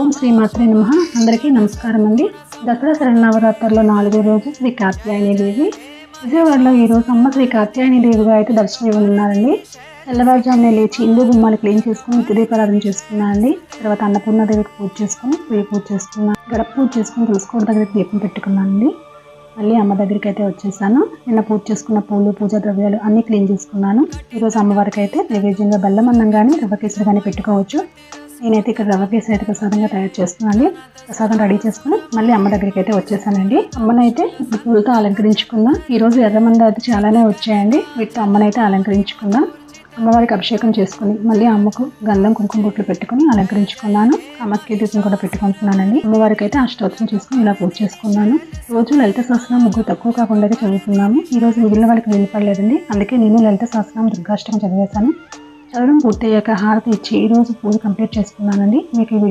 ఓం శ్రీ మాత్రే నమ. అందరికీ నమస్కారం అండి. దసరా శరణవరాత్రుల్లో నాలుగో రోజు శ్రీ కాత్యాయని దేవి. విజయవాడలో ఈరోజు అమ్మ శ్రీ కాత్యాయని దేవిగా అయితే దర్శనం ఇవ్వనున్నారండి. తెల్లవారుజామునే లేచి ఇల్లు గుమ్మాలు క్లీన్ చేసుకుని నిత్య దీపారాధన చేసుకున్నానండి తర్వాత అన్నపూర్ణాదేవికి పూజ చేసుకుని పూజ పూజ చేసుకున్నాను గడప పూజ చేసుకుని తులసికోట దగ్గర దీపం పెట్టుకున్నానండి మళ్ళీ అమ్మ దగ్గరికి అయితే వచ్చేసాను. నిన్న పూజ చేసుకున్న పూలు పూజా ద్రవ్యాలు అన్నీ క్లీన్ చేసుకున్నాను. ఈరోజు అమ్మవారికి అయితే నైవేద్యంగా బెల్లం అన్నం కానీ రవ్వ కానీ పెట్టుకోవచ్చు. నేనైతే ఇక్కడ రవ్వ కేసు అయితే ప్రసాదంగా తయారు చేస్తున్నాను. ప్రసాదం రెడీ చేసుకుని మళ్ళీ అమ్మ దగ్గరికి అయితే వచ్చేసానండి. అమ్మనైతే ఇప్పుడు పూలతో అలంకరించుకుందాం ఈరోజు ఎర్రమంద అయితే చాలానే వచ్చాయండి. వీటితో అమ్మనైతే అలంకరించుకుందాం అమ్మవారికి అభిషేకం చేసుకుని మళ్ళీ అమ్మకు గంధం కుంకుమ బొట్లు పెట్టుకుని అలంకరించుకున్నాను. అమ్మకి దీపం కూడా పెట్టుకుంటున్నానండి. అమ్మవారికి అయితే అష్టోత్తరం చేసుకుని ఇలా పూజ చేసుకున్నాను. రోజు లలిత సహస్రం ముగ్గురు తక్కువ కాకుండా చదువుతున్నాము. ఈ రోజు మిగిలిన వాళ్ళకి పడలేదండి. అందుకే నేను లలిత సహస్రం దుర్గాష్టం చదివేశాను. చదవడం పూర్తయ్యాక హారతి ఇచ్చి ఈరోజు పూజ కంప్లీట్ చేసుకున్నానండి. మీకు ఈ